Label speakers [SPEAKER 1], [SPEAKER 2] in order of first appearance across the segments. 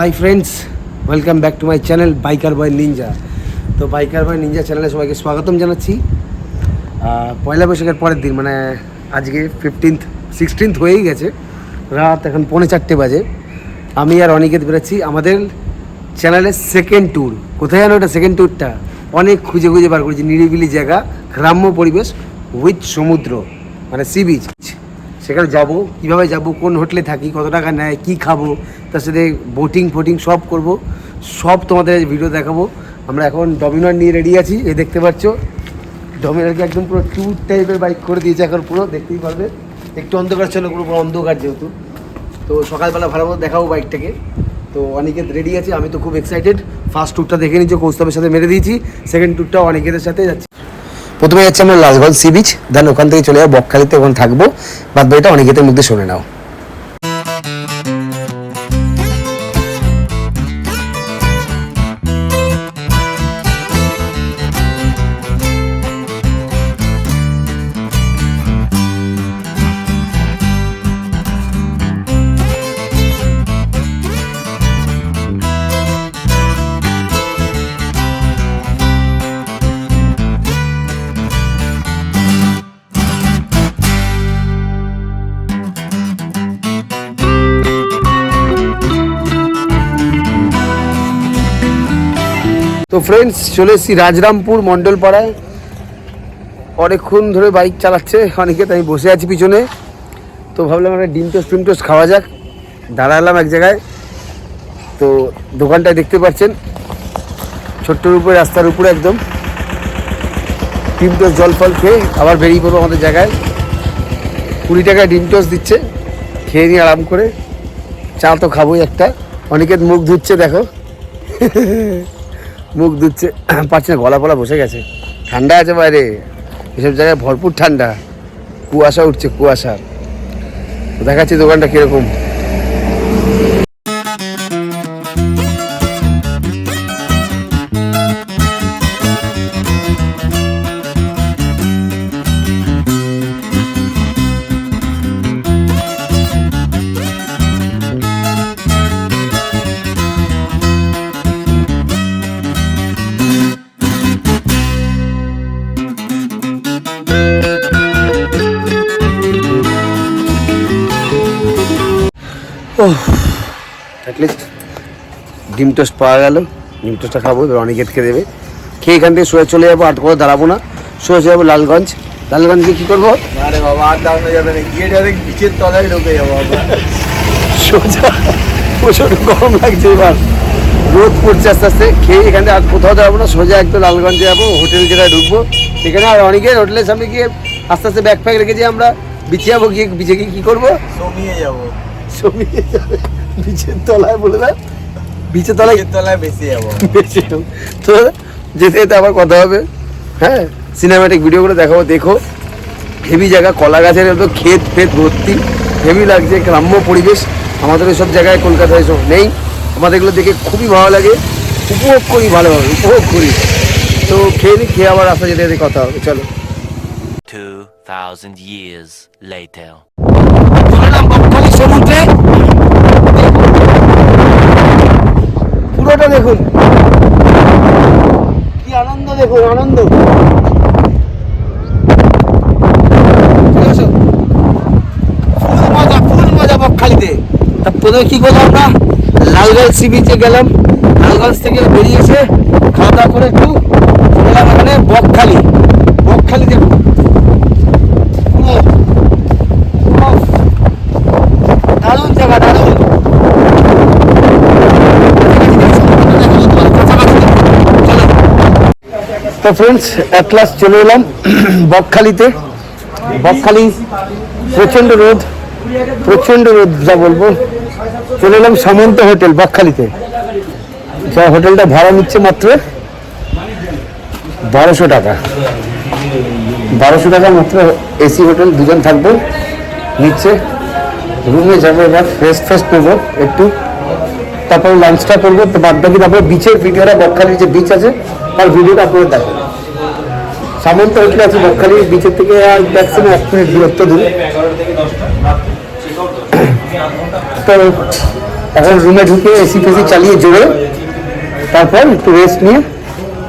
[SPEAKER 1] Hi friends welcome back to my channel biker boy ninja তো biker boy ninja চ্যানেলে সবাইকে স্বাগতম জানাচ্ছি। পয়লা বৈশাখের পরের দিন মানে আজকে ফিফটিন্থ সিক্সটিন্থ হয়েই গেছে। রাত এখন পৌনে চারটে বাজে। আমি আর অনিকেত বেরোচ্ছি আমাদের চ্যানেলের সেকেন্ড ট্যুর কোথায় জানো ওটা সেকেন্ড ট্যুরটা অনেক খুঁজে খুঁজে বার করেছি। নিরিবিলি জায়গা, গ্রাম্য পরিবেশ উইথ সমুদ্র মানে সি বিচ সেখানে যাব, কীভাবে যাব, কোন হোটেলে থাকি, কত টাকা নেয়, কি খাব, তার সাথে বোটিং ফোটিং সব করব, সব তোমাদের ভিডিও দেখাবো। আমরা এখন ডমিনার নিয়ে রেডি আছি, এই দেখতে পাচ্ছ। ডমিনারকে একদম পুরো ট্যুর টাইপের বাইক করে দিয়েছে এখন পুরো, দেখতেই পারবে। একটু অন্ধকার ছিল, পুরো অন্ধকার যেহেতু। তো সকালবেলা ভালো মতো দেখাবো বাইকটাকে তো অনেকের রেডি আছে, আমি তো খুব এক্সাইটেড ফার্স্ট ট্যুরটা দেখে নিচ্ছি কৌস্তবের সাথে মেরে দিয়েছি। সেকেন্ড ট্যুরটাও অনেকের সাথে যাচ্ছি। প্রথমে যাচ্ছি আমরা লালগঞ্জ সি বিচ দেন ওখান থেকে চলে যাব বকখালিতে ওখানে থাকব। বাদ বাকিটা অনেকের মধ্যে শুনে নাও। ফ্রেন্ডস, চলে এসেছি রাজরামপুর মণ্ডলপাড়ায়। অনেকক্ষণ ধরে বাইক চালাচ্ছে অনেকে, তাই বসে আছি পিছনে। তো ভাবলাম একটা ডিম টোস্ট, ফিম টোস্ট খাওয়া যাক। দাঁড়ালাম এক জায়গায়। তো দোকানটায় দেখতে পাচ্ছেন, ছোট্টর উপরে, রাস্তার উপরে একদম। ডিম টোস্ট, জল ফল খেয়ে আবার বেরিয়ে পড়ব আমাদের জায়গায়। কুড়ি টাকায় ডিম টোস্ট দিচ্ছে, খেয়ে নিয়ে আরাম করে। চা তো খাবোই একটা। অনেকের মুখ ধুচ্ছে, দেখো। মুখ দিচ্ছে পাচ্ছে না গলা ফলা বসে গেছে। ঠান্ডা আছে বাইরে। এসব জায়গায় ভরপুর ঠান্ডা। কুয়াশা উঠছে, কুয়াশা। দেখাচ্ছি দোকানটা কীরকম। অ্যাটলিস্ট ডিম টোস্ট পাওয়া গেল। ডিম টোস্টটা খাব এবার খেয়ে দেবে। খেয়ে এখান থেকে সোজা চলে যাব আর কোথাও দাঁড়াবো না। সোজা চলে যাব লালগঞ্জ। লালগঞ্জে কী করব?
[SPEAKER 2] আরে বাবা আর দাঁড়ানো যাবে না। গিয়ে ডাইরেক্ট বিচের তলায় ঢুকে যাব
[SPEAKER 1] সোজা। প্রচণ্ড গরম লাগছে এবার। রোদ পড়ছে আস্তে আস্তে। খেয়ে এখান থেকে আর কোথাও যাব না। সোজা একদম লালগঞ্জে যাব হোটেল যেটা ঢুকবো। সেখানে আর অনেকে হোটেলের সামনে গিয়ে আস্তে আস্তে ব্যাগ ফ্যাগ রেখেছি আমরা বিছে যাব। গিয়ে বিচে গিয়ে কী করব?
[SPEAKER 2] সমিয়ে যাব।
[SPEAKER 1] জমিয়ে যাবে বিচের তলায় বলে দেয় বিচের তলায়
[SPEAKER 2] তলায় বেশি যাব।
[SPEAKER 1] বেশি তো যেতে যেতে আবার কথা হবে। হ্যাঁ সিনেমাটিক ভিডিওগুলো দেখাবো দেখো। হেভি জায়গা কলা গাছের তো ক্ষেত ফেত ভর্তি। হেভি লাগছে গ্রাম্য পরিবেশ। আমাদের এসব জায়গায় কলকাতায় এসব নেই। আমাদের এগুলো দেখে খুবই ভালো লাগে। উপভোগ করি ভালোভাবে উপভোগ করি। তো খেয়ে নি খেয়ে আবার রাস্তা যেতে যেতে কথা হবে চলো।
[SPEAKER 3] 2,000 years later.
[SPEAKER 1] চলে বকখালি সমুদ্রে। পুরোটা দেখুন। কি আনন্দ দেখুন, আনন্দ। ফুল মজা ফুল মজা বকখালিতে। তা প্রথমে কি করলাম আমরা? লালগঞ্জ সি বিচে গেলাম। লালগঞ্জ থেকে বেরিয়ে এসে খাওয়া দাওয়া করে একটু এলাম এখানে বকখালি। বকখালি দেখুন পুরো পুরো দারুণ জায়গা দারুণ তো ফ্রেন্ডস অ্যাট লাস্ট চলে এলাম বকখালিতে। বকখালি প্রচণ্ড রোদ প্রচণ্ড রোদ যা বলব। চলে এলাম সামন্ত হোটেল বকখালিতে। যা হোটেলটা ভাড়া নিচ্ছে মাত্র বারোশো টাকা। বারোশো টাকা মাত্র এসি হোটেল, দুজন থাকব, নিচ্ছে। রুমে যাব এবার ফ্রেশ ফ্রেশ করব একটু। তারপর লাঞ্চটা করব, তো বাদ বাকি তারপরে বিচের ভিডিওটা বকখালির যে বিচ আছে, তার ভিডিওটা আপনাদের দেখো সামন্ত হোটেল আছে বকখালি, বিচের থেকে আর ম্যাক্সিমাম এক মিনিট দূরত্ব দূরে। তো এখন রুমে ঢুকে এসি ফেসি চালিয়ে জোরে, তারপর একটু রেস্ট নিয়ে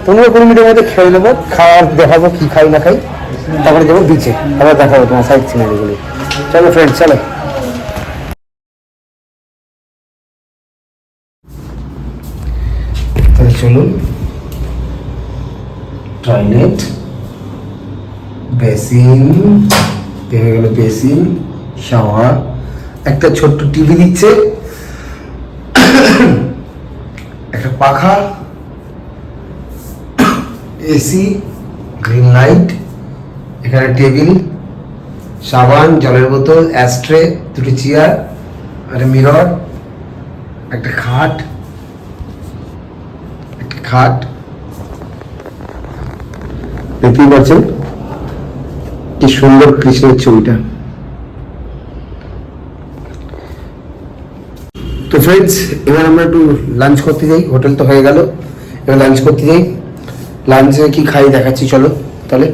[SPEAKER 1] পনেরো কুড়ি মিনিটের মধ্যে খেয়ে নেব, খাওয়ার দেখাবো কি খাই না খাই, তারপরে যাব বিচে আবার দেখাবো তোমার সাইড সিনারিগুলি চলো ফ্রেন্ড চলো। চলুন। টয়লেট বেসিন হয়ে গেল বেসিন, শাওয়ার। একটা ছোট্ট টিভি দিচ্ছে। একটা পাখা। এসি, গ্রিন লাইট, এখানে টেবিল, সাবান, জলের বোতল, অ্যাস্ট্রে, দুটো চেয়ার আর মিরর, একটা খাট একটা খাট। দেখতেই পাচ্ছেন? কি সুন্দর কৃষ্ণের ছবিটা। তো ফ্রেন্ডস এবার আমরা একটু লাঞ্চ করতে যাই। হোটেল তো হয়ে গেল। এবার লাঞ্চ করতে যাই। লাঞ্চে কি খাই দেখাচ্ছি, চলো। তাহলে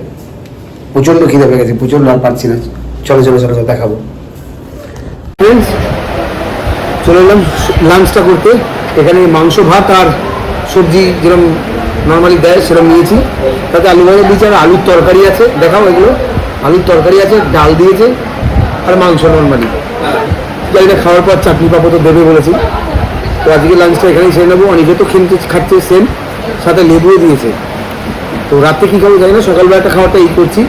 [SPEAKER 1] প্রচণ্ড খিদে পেয়ে গেছে, প্রচণ্ড আর পারছি না। চলো চলো চলো চলো, দেখাবো। ফ্রেন্ডস চলে এলাম লাঞ্চটা করতে। এখানে মাংস, ভাত আর সবজি যেরকম নর্মালি দেয় সেরকম নিয়েছি। তাতে আলু ভাজা দিয়েছে আর আলুর তরকারি আছে। দেখাও এগুলো। আলুর তরকারি আছে, ডাল দিয়েছে আর মাংস নর্মালি জানি না, খাওয়ার পর চাটনি পাপড় তো দেবে বলেছি। তো আজকে লাঞ্চটা এখানেই সেরে নেব। অনেকে তো খেতে খাচ্ছে সেম সাথে লেবুও দিয়েছে। তো রাত্রে কী খাব জানি না সকালবেলা একটা খাবারটা ই করছি।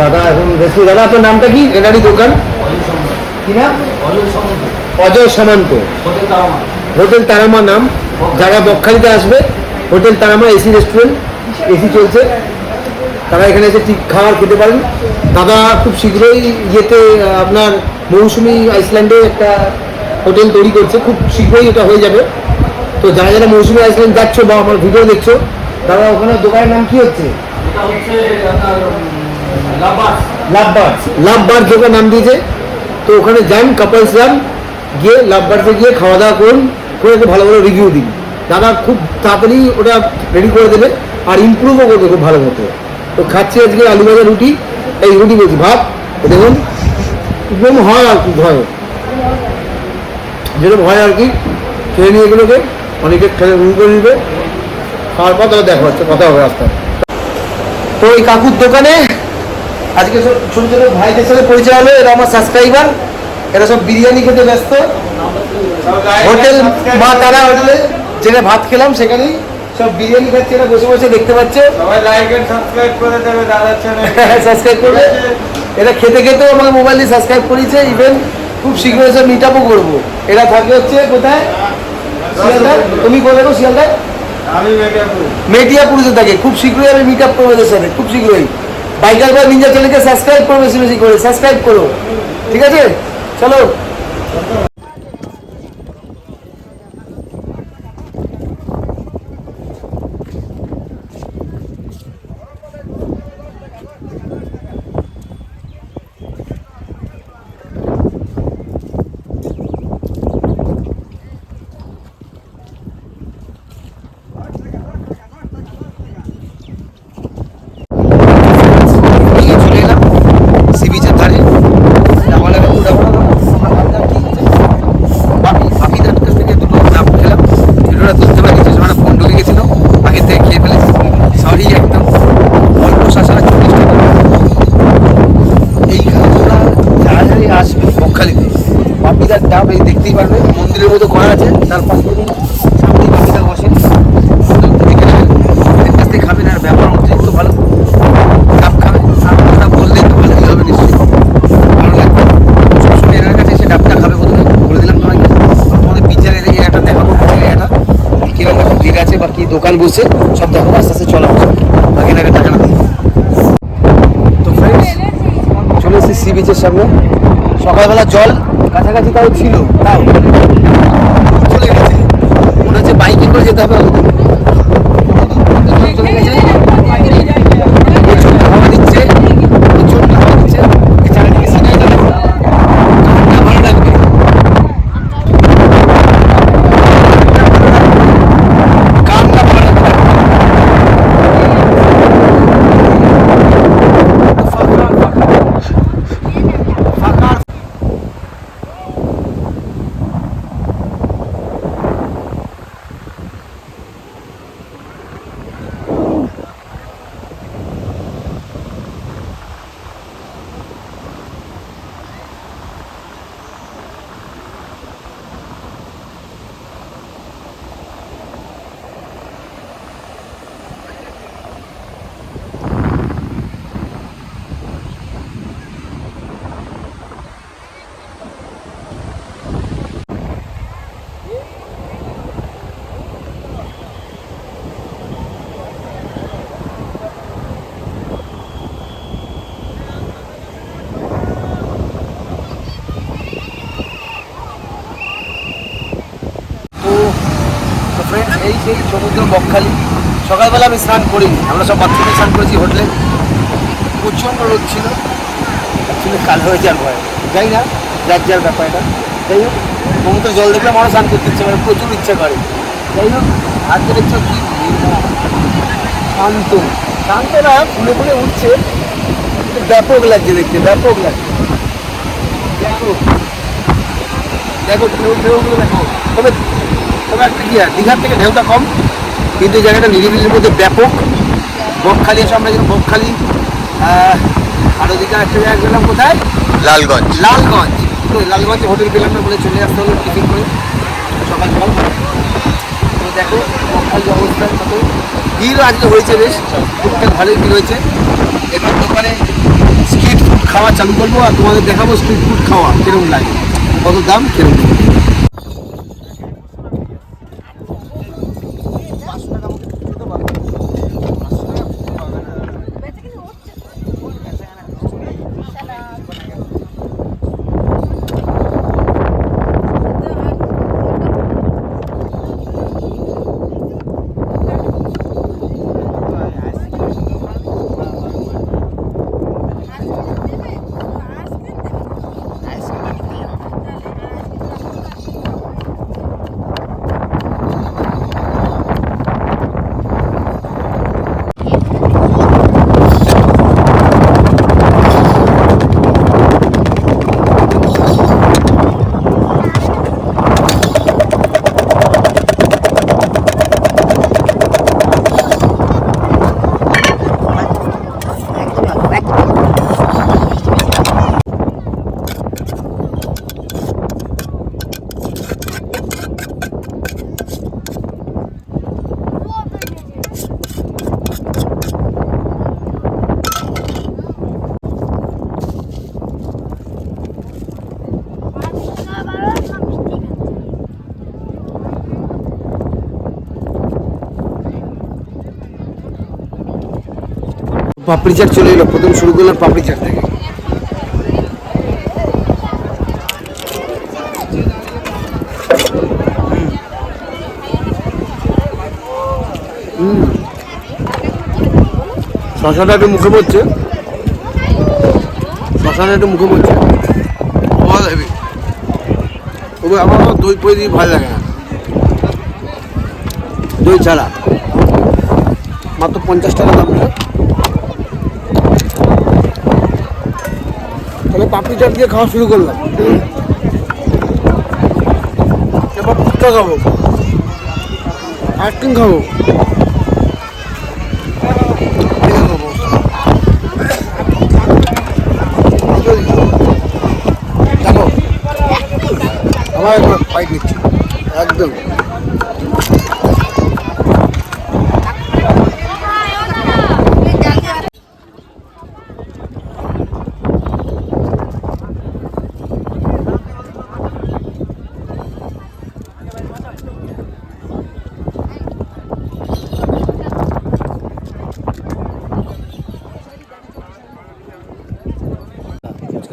[SPEAKER 1] দাদা এখন বেশি দাদা, আপনার নামটা কি? এনারই দোকান। নাম? অজয় সামন্ত। হোটেল তারামা নাম। যারা বকখালিতে আসবে, hotel Tarama AC restaurant AC চলছে। তারা এখানে এসে ঠিক খাবার খেতে পারেন। দাদা খুব শীঘ্রই ইয়েতে আপনার মৌসুমি আইসল্যান্ডে একটা হোটেল তৈরি করছে। খুব শীঘ্রই এটা হয়ে যাবে। তো যারা যারা মৌসুমি আইসল্যান্ড যাচ্ছ বা আমার ভিডিও দেখছ দাদা ওখানে দোকানের নাম কি হচ্ছে? লাভবার্স লাভবার্স দোকান নাম দিয়েছে। তো ওখানে যান কাপলস যান গিয়ে লাভবার্সে গিয়ে খাওয়া দাওয়া করুন করে একটু ভালো ভালো রিভিউ দিন। দাদা খুব তাড়াতাড়ি ওটা রেডি করে দেবে আর ইমপ্রুভও করবে খুব ভালো মতো। তো খাচ্ছি আজকে আলু ভাজা রুটি এই রুটি বলছি ভাত দেখুন একদম হয় আর কি ভয়। যেরকম হয় আর কি খেয়ে নিয়ে এগুলোকে অনেকে খেলে রুম করে নিবে। খাওয়ার পর তবে দেখা হচ্ছে কথা হবে রাস্তায় তো এই কাকুর দোকানে আজকে সব ছোট ছোট ভাইদের সাথে পরিচয় হলো এরা আমার সাবস্ক্রাইবার এরা সব বিরিয়ানি খেতে ব্যস্ত। হোটেল মা তারা হোটেলে যেখানে ভাত খেলাম সেখানেই সব বিরিয়ানি খাচ্ছে এরা বসে বসে দেখতে পাচ্ছে।
[SPEAKER 2] সবাই লাইক এন্ড সাবস্ক্রাইব করে দেবে দাদার চ্যানেল
[SPEAKER 1] সাবস্ক্রাইব করবে। এরা খেতে খেতেও আমাকে মোবাইল দিয়ে সাবস্ক্রাইব করেছে ইভেন খুব শীঘ্রই এসে মিট আপও করব। এরা থাকে হচ্ছে কোথায়? শিয়ালদা তুমি কোথায় গো শিয়ালদা
[SPEAKER 2] আমি মেদিয়াপুর
[SPEAKER 1] মেটিয়াপুরিতে থাকে। খুব শীঘ্রই আমি মিট আপ করব এদের সাথে খুব শীঘ্রই। বাইকার বা নিঞ্জা চ্যানেলকে সাবস্ক্রাইব করো বেশি বেশি করে সাবস্ক্রাইব করো। ঠিক আছে? চলো নিয়ে চলে এলাম সি বিচের ধারে ডাবল আগে দুটো ডাবল পাপি পাপিদার কাছ থেকে দুটো ডাব খেলাম ভিডিওটা তুলতে পারি যে সময় ফোন ঢুকে গেছিল আগে থেকে খেয়ে ফেলেছি সরি একদম অল্প শাসারা চল্লিশ টাকা এই খাওয়া যারা যারাই আসবে বকখালিতে পাপিদার ডাব এই দেখতেই পারবে মন্দিরের মতো করা আছে তার পাশে সামনেই পাপিদা বসে দেখে নেবেন এদের কাছ থেকে খাবেন আর ব্যবহার অতিরিক্ত ভালো ডাব খাবে আর কথা বললে তো ভালোই হবে নিশ্চয়ই ভালো লাগবে সবসময় এনার কাছে এসে ডাবটা খাবে প্রথমে বলে দিলাম তোমাকে তোমাদের পিকচারে দেখে একটা দেখাবো এটা কীরকম এখন ভিড় আছে বা কি দোকান বসে, সব দেখো, আস্তে আস্তে চলা হচ্ছে বাকি এনাকে টাকা না তো ফ্রেন্ডস চলে এসেছি সি বিচের সামনে। সকালবেলা জল কাছাকাছি তাও ছিল, তাও। চলে গেছে। মনে হচ্ছে বাইকে করে যেতে হবে। চলে গেছে প্রচণ্ড হাওয়া দিচ্ছে প্রচণ্ড হাওয়া দিচ্ছে এই চারিদিকে সিনারিটা দেখো কানটা ভালো লাগবে কানটা ভালো লাগবে ফাঁকা ফাঁকা ফাঁকা ফ্রেন্ড এই সেই সমুদ্র বকখালি। সকালবেলা আমি স্নান করিনি, আমরা সব বাথরুমে স্নান করেছি হোটেলে। প্রচণ্ড রোদ ছিল। অ্যাকচুয়ালি কাল হয়ে যাওয়ার ভয়। যাই না, যার যার ব্যাপার এটা যাই হোক, সমুদ্র জল দেখলে মানুষ স্নান করতে ইচ্ছে করে, প্রচুর ইচ্ছা করে। যাই হোক আজকে দেখছ কি শান্ত। শান্ত না, ফুলে ফুলে উঠছে। ব্যাপক লাগছে দেখতে, ব্যাপক লাগছে। দেখো। দেখো ঢেউ ঢেউগুলো দেখো। তবে তবে একটা কি দীঘার থেকে ঢেউটা কম কিন্তু এই জায়গাটা নিরিবিলির মধ্যে ব্যাপক। বকখালি এসে আমরা যেন বকখালি আর ওদিকে একটা জায়গা গেলাম কোথায়?
[SPEAKER 2] লালগঞ্জ।
[SPEAKER 1] লালগঞ্জ। তো লালগঞ্জে হোটেল পেলাম না বলে চলে আসতে হলো টিফিন করে। সকাল সকাল তো দেখো বকখালি অবস্থা কত। ভিড় আজকে হয়েছে বেশ টুকটাক ভালোই ভিড় হয়েছে। এবার দোকানে স্ট্রিট ফুড খাওয়া চালু করব আর তোমাদের দেখাবো স্ট্রিট ফুড খাওয়া কীরকম লাগে কত দাম কীরকম। পাপড়ি চাট চলে এলো। প্রথম শুরু করলাম পাপড়ি চাট থেকে। শশাটা একটু মুখে পড়ছে। শশাটা একটু মুখে পড়ছে। তবে আমার দই পই দিয়ে ভালো লাগে না। দই ছাড়া। মাত্র পঞ্চাশ টাকা দাম নেয় তাহলে পাপড়ি চাট দিয়ে খাওয়া শুরু করলাম। এবার ফুচকা খাব। আইসক্রিম খাব। আমার ফাইট নিচ্ছি। একদম।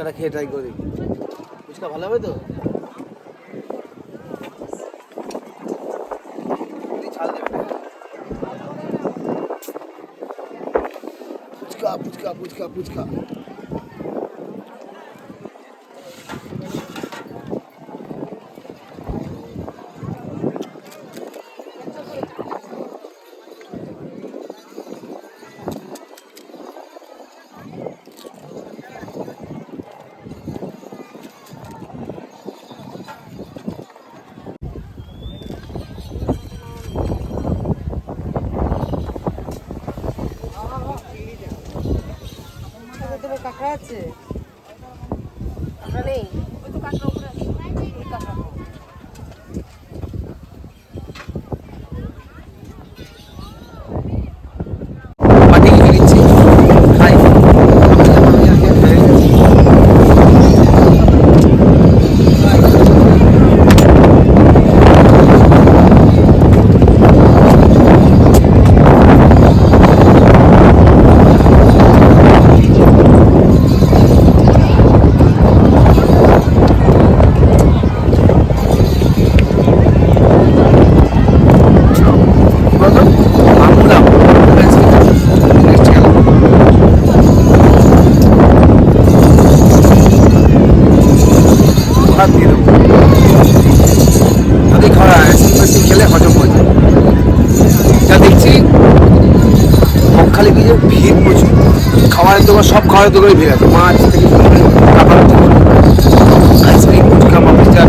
[SPEAKER 1] ফুচকাটা খেয়ে ট্রাই করে দেখি ফুচকা ভালো হবে তো ছাল দেবে না? ফুচকা ফুচকা ফুচকা ফুচকা
[SPEAKER 4] ভেতরে কাঁকড়া আছে কাঁকড়া নেই ওই তো কাঁকড়া উপরে আছে ওই কাঁকড়া
[SPEAKER 1] পাটি খেয়ে নিচ্ছি খাই হয়ে যায় যা দেখছি বকখালি বিচে ভিড় প্রচুর খাবারের দোকান সব খাবারের দোকানে ভিড় আছে। মাছ থেকে শুরু করে খাবারের দোকান আইসক্রিম ফুচকা মাপিস্টার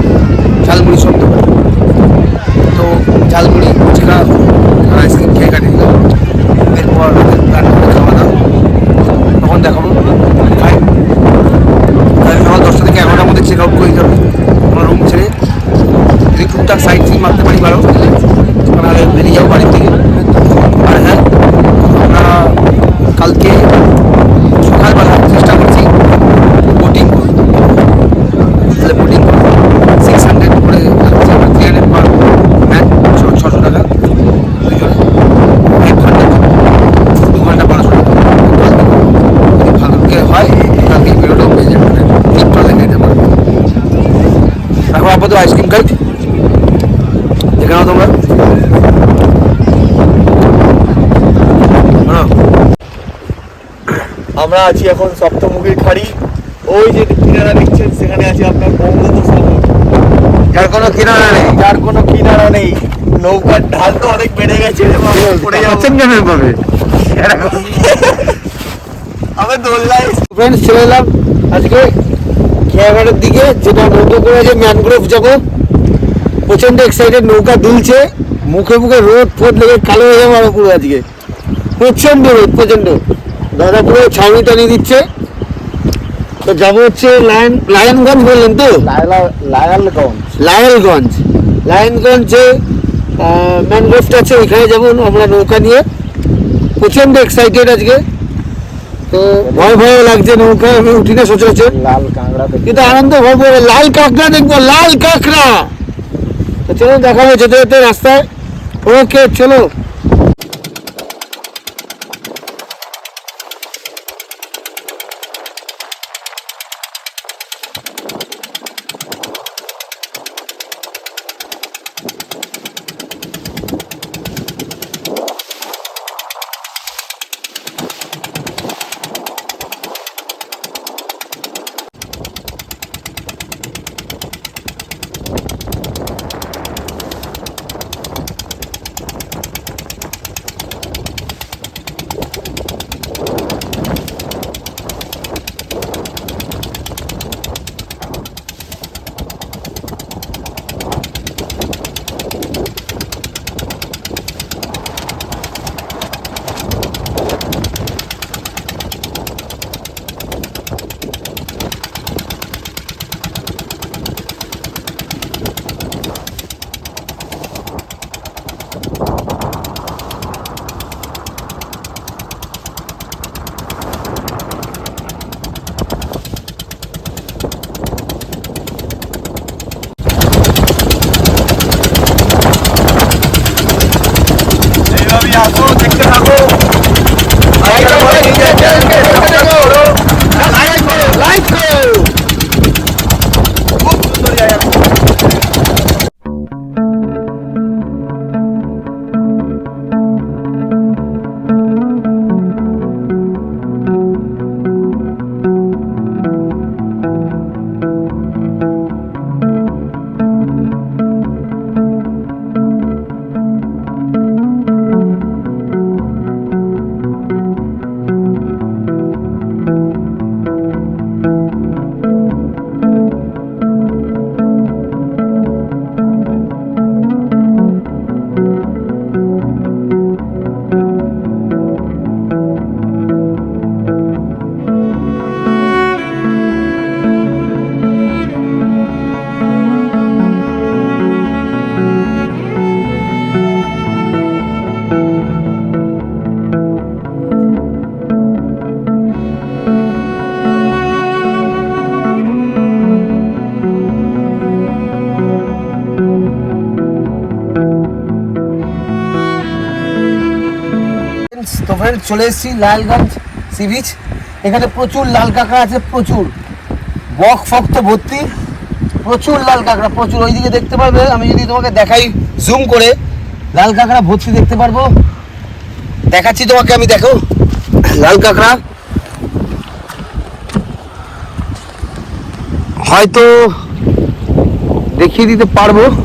[SPEAKER 1] ঝালমুড়ি সব দোকান তো ঝালমুড়ি ফুচকা আর আইসক্রিম খেয়ে কাটিয়ে দিলাম এরপর রাতের প্ল্যান করে খাওয়া দাওয়া তখন দেখাবো খাই তাহলে সকাল দশটা থেকে এগারোটার মধ্যে চেক আউট করে দিতে হবে আমার রুম ছেড়ে যদি টুকটাক সাইড সিন মারতে পারি ভালো নাহলে বেরিয়ে যাব বাড়ির থেকে আর হ্যাঁ আমরা কালকে সকালবেলা চেষ্টা করছি বোটিং করব তাহলে বোটিং করব সিক্স হান্ড্রেড করে লাগছে আমরা থ্রি হান্ড্রেড পার ম্যান ছশো টাকা দুজনে এক ঘণ্টা দু ঘণ্টা বারোশো টাকা কালকে করব। যদি ভাগ্যে হয় কালকে ভিডিওটাও পেয়ে যাবে মানে টিপটা দেখে নিতে পারবে এখন আপাতত আইসক্রিম খাই দেখে নাও তোমরা হ্যাঁ
[SPEAKER 2] আমরা আছি এখন সপ্তমুখীর খাড়ি। ওই যে কিনারা দেখছেন সেখানে আছে আপনার বঙ্গবন্ধু সাগর
[SPEAKER 1] যার কোনো কিনারা নেই।
[SPEAKER 2] যার কোনো কিনারা নেই। নৌকার ঢাল তো অনেক বেড়ে গেছে পড়ে যাব।
[SPEAKER 1] কেমন পাবে
[SPEAKER 2] আমি দোল্লাই
[SPEAKER 1] ফ্রেন্ডস চলে এলাম। আজকে খেয়াঘাটের দিকে যেটা নৌকো করে আছে ম্যানগ্রোভ যাব প্রচণ্ড এক্সাইটেড নৌকা দুলছে মুখে মুখে রোদ ফোদ লেগে কালো হয়ে যাব আরও পুরো আজকে। প্রচণ্ড রোদ প্রচণ্ড। দাদা পুরো ছাউনি টানিয়ে দিচ্ছে। তো যাব হচ্ছে লায়ন লায়নগঞ্জ বললেন তো?
[SPEAKER 2] লায়ালগঞ্জ।
[SPEAKER 1] লায়লগঞ্জ। লায়নগঞ্জে ম্যানগ্রোভটা আছে ওইখানে যাব আমরা নৌকা নিয়ে। প্রচণ্ড এক্সাইটেড আজকে। তো ভয় ভয় লাগছে নৌকায় আমি উঠি না সচরাচর।
[SPEAKER 2] লাল কাঁকড়া
[SPEAKER 1] কিন্তু আনন্দ ভয় ভয় লাল কাঁকড়া দেখব লাল কাঁকড়া। তো চলো দেখাবো যেতে যেতে রাস্তায়। ওকে চলো। চলে এসেছি লালগঞ্জ সি বিচ। এখানে প্রচুর লাল কাঁকড়া আছে, প্রচুর। বক ফক তো ভর্তি। প্রচুর লাল কাঁকড়া, প্রচুর। ওইদিকে দেখতে পারবে, আমি যদি তোমাকে দেখাই জুম করে, লাল কাঁকড়া ভর্তি দেখতে পারব। দেখাচ্ছি তোমাকে, আমি দেখো। লাল কাঁকড়া। হয়তো দেখিয়ে দিতে পারব।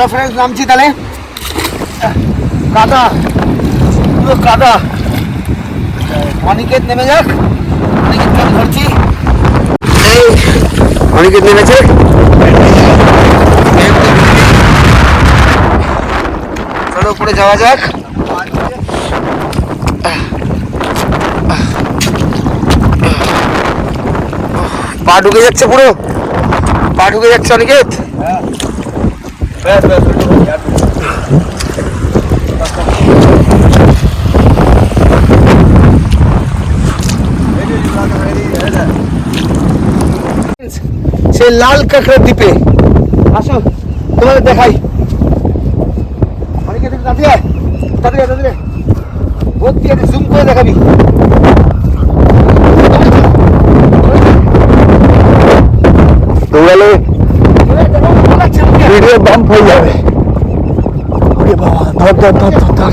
[SPEAKER 1] চলো ফ্রেন্ডস নামছি তাহলে? কাদা। পুরো কাদা। অনিকেত নেমে যাক। অনিকেত আমি ধরছি। এই অনিকেত নেমেছে। চলো উপরে যাওয়া যাক। পা ঢুকে যাচ্ছে পুরো। পা ঢুকে যাচ্ছে অনিকেত।
[SPEAKER 2] ব্যাস ব্যাস ওটা বলি, আর
[SPEAKER 1] সে লাল কাঁকড়ার দ্বীপে আসো তোমাদের দেখাই অনেকে তুমি দাঁড়িয়ে আয় দাঁড়িয়ে আয়, দাঁড়িয়ে আয়। ভর্তি আছে জুম করে দেখাবি
[SPEAKER 2] দৌড়ালে ভিডিও বাম্প হয়ে যাবে। ওরে বাবা ধর ধর ধর ধর ধর।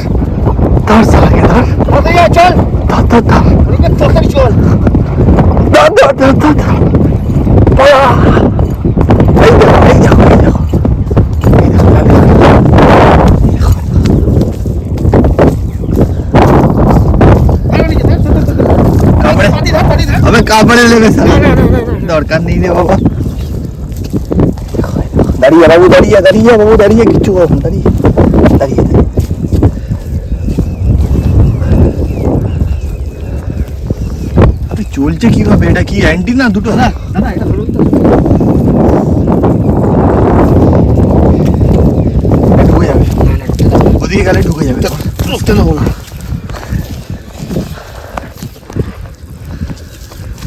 [SPEAKER 2] ধর সালাকে ধর।
[SPEAKER 1] দাঁড়িয়ে আয়, চল।
[SPEAKER 2] ধর ধর ধর।
[SPEAKER 1] অনেকে তাড়াতাড়ি চল।
[SPEAKER 2] ধর ধর ধর ধর ধর। বাবা! এই দেখো এই দেখো এই দেখো। এই দেখো এই দেখো। কাপড়ে আবে কাপড়ে লেগে দরকার নেই রে বাবা। দাঁড়িয়ে বাবু দাঁড়িয়ে দাঁড়িয়ে বাবু দাঁড়িয়ে কিচ্ছু করো দাঁড়িয়ে দাঁড়িয়ে চলছে কীভাবে? এটা কি অ্যান্টি না দুটো? না
[SPEAKER 1] দাদা এটা ধরুন তো।
[SPEAKER 2] ঢুকে যাবে। ওদিকে গেলে ঢুকে যাবে। ঢুকতে দেবো না।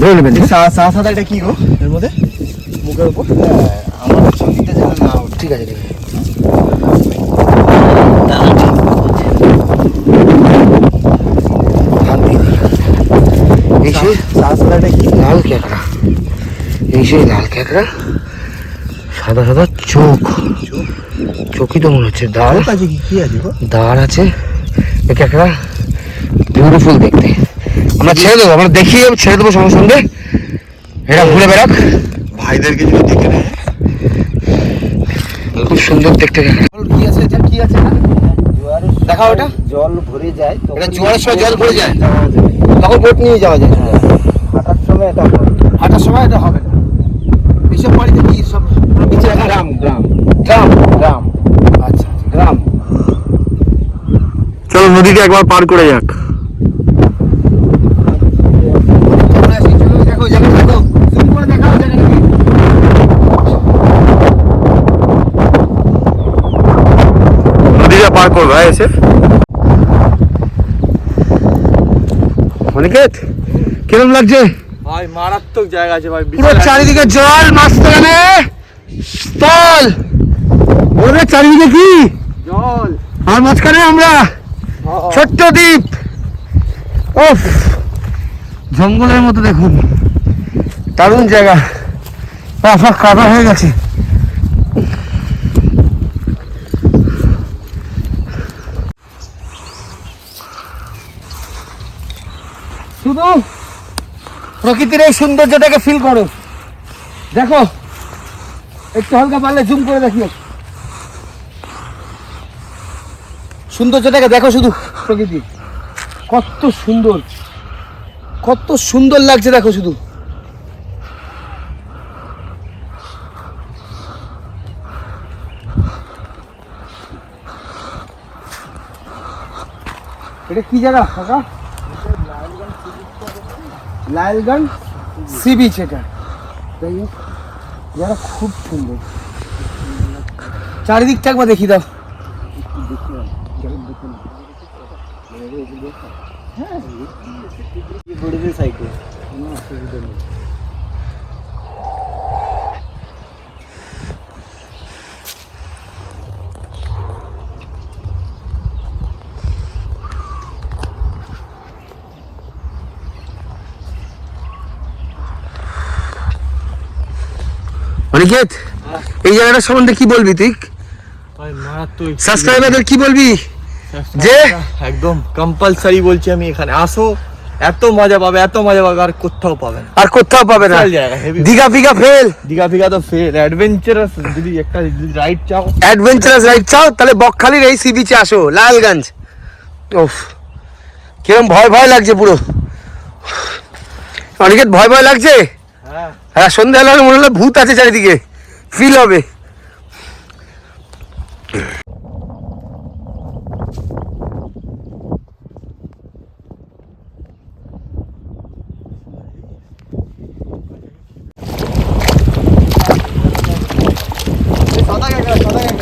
[SPEAKER 1] ধরে নেবেন।
[SPEAKER 2] সাদা এটা কি গো? এর মধ্যে? মুখের উপর
[SPEAKER 1] আমার ছবিতে যেন না ওঠে। ঠিক আছে ঠিক আছে। হাত এই সে
[SPEAKER 2] সাদা কি?
[SPEAKER 1] লাল ক্যাকড়া। এই সেই লাল ক্যাকড়া সাদা সাদা চোখ। চোখই তো মনে হচ্ছে
[SPEAKER 2] কি? কি আছে গো
[SPEAKER 1] দাঁড় আছে। এই ক্যাকড়া বিউটিফুল দেখতে। আমরা ছেড়ে দেবো আমরা দেখিয়ে ছেড়ে দেবো সঙ্গে সঙ্গে। এটা ঘুরে বেড়াক।
[SPEAKER 2] ভাইদেরকে যদি দেখে নেয়
[SPEAKER 1] সুন্দর দেখতে কি আছে এটা কি আছে? না দেখাও ওটা
[SPEAKER 5] জল ভরে যায়
[SPEAKER 1] এটা জোয়ারের সময় জল ভরে যায়? তখন বোট নিয়ে যাওয়া যায়।
[SPEAKER 5] হাঁটার সময় এটা হয়।
[SPEAKER 1] হাঁটার সময় এটা হবে। না এইসব বাড়িতে কি সব নিচে
[SPEAKER 5] গ্রাম? গ্রাম
[SPEAKER 1] গ্রাম।
[SPEAKER 5] গ্রাম।
[SPEAKER 1] আচ্ছা গ্রাম।
[SPEAKER 2] চলো নদীটা একবার পার করে যাক
[SPEAKER 1] আমরা আসি, চলো দেখো জায়গা দেখো জুম করে দেখাও জায়গাটাকে
[SPEAKER 2] নদীটা পার করবে এসে
[SPEAKER 1] অনিকেত কিরম লাগছে?
[SPEAKER 2] ভাই মারাত্মক জায়গা আছে ভাই
[SPEAKER 1] পুরো চারিদিকে জল মাঝখানে স্থল। ওদের চারিদিকে কি?
[SPEAKER 2] জল।
[SPEAKER 1] আর মাঝখানে আমরা ছোট্ট দ্বীপ। ওফ জঙ্গলের মতো দেখুন। দারুণ জায়গা। পা ফা কাদা হয়ে গেছে। শুধু প্রকৃতির এই সৌন্দর্যটাকে ফিল করো। দেখো, একটু হালকা পারলে জুম করে দেখিও। সৌন্দর্যটাকে দেখো শুধু প্রকৃতি। কত সুন্দর কত সুন্দর লাগছে দেখো শুধু। এটা কি জায়গা, কাকা? লালগঞ্জ সি বিচ এটা যাই হোক জায়গা খুব সুন্দর চারিদিকটা একবার দেখি দাও
[SPEAKER 5] ঘুরবে
[SPEAKER 1] অনিকেত এই জায়গাটা সম্বন্ধে কি বলবি তুই? সাবস্ক্রাইবারদের কি বলবি? যে
[SPEAKER 2] একদম কম্পালসারি বলছি আমি এখানে। আসো এত মজা পাবে এত মজা পাবে আর কোথাও পাবে না।
[SPEAKER 1] আর কোথাও পাবে না। দীঘা ফিঘা ফেল
[SPEAKER 2] দীঘা ফিঘা তো ফের অ্যাডভেঞ্চারাস যদি একটা রাইড চাও।
[SPEAKER 1] অ্যাডভেঞ্চারাস রাইড চাও তাহলে বকখালির এই সি বিচে আসো লালগঞ্জ। ওফ কিরম ভয় ভয় লাগছে পুরো। অনেকের ভয় ভয় লাগছে?
[SPEAKER 2] হ্যাঁ।
[SPEAKER 1] হ্যাঁ সন্ধ্যাবেলা মনে হলো ভূত আছে চারিদিকে। ফিল হবে। সদা কাকা সদা কাকা